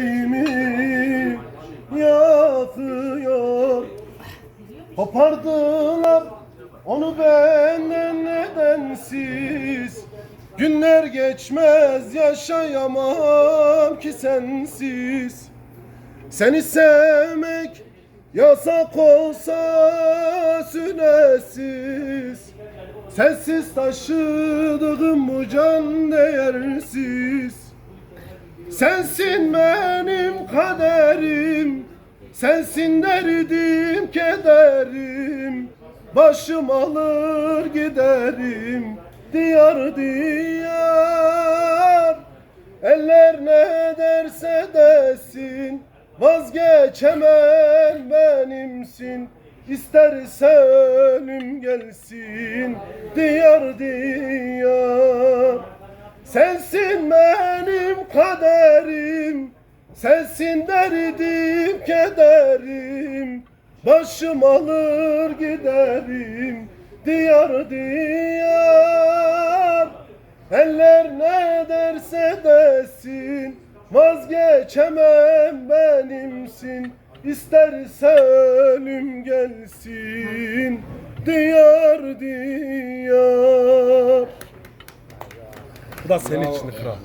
yüreğimi yakıyor Kopardılar onu benden nedensiz. Günler geçmez yaşayamam ki sensiz. Seni sevmek yasak olsa sünesiz Sensiz taşıdığım bu can değersiz Sensin benim kaderim Sensin derdim kederim. Başım alır giderim Diyar diyar. Eller ne derse desin Vazgeçemem benimsin. İsterse ölüm gelsin Diyar diyar. Sensin kaderim Sensin derdim kederim. Başım alır giderim Diyar diyar. Eller ne derse desin Vazgeçemem benimsin. İsterse ölüm gelsin Diyar diyar. Bu da senin için kral.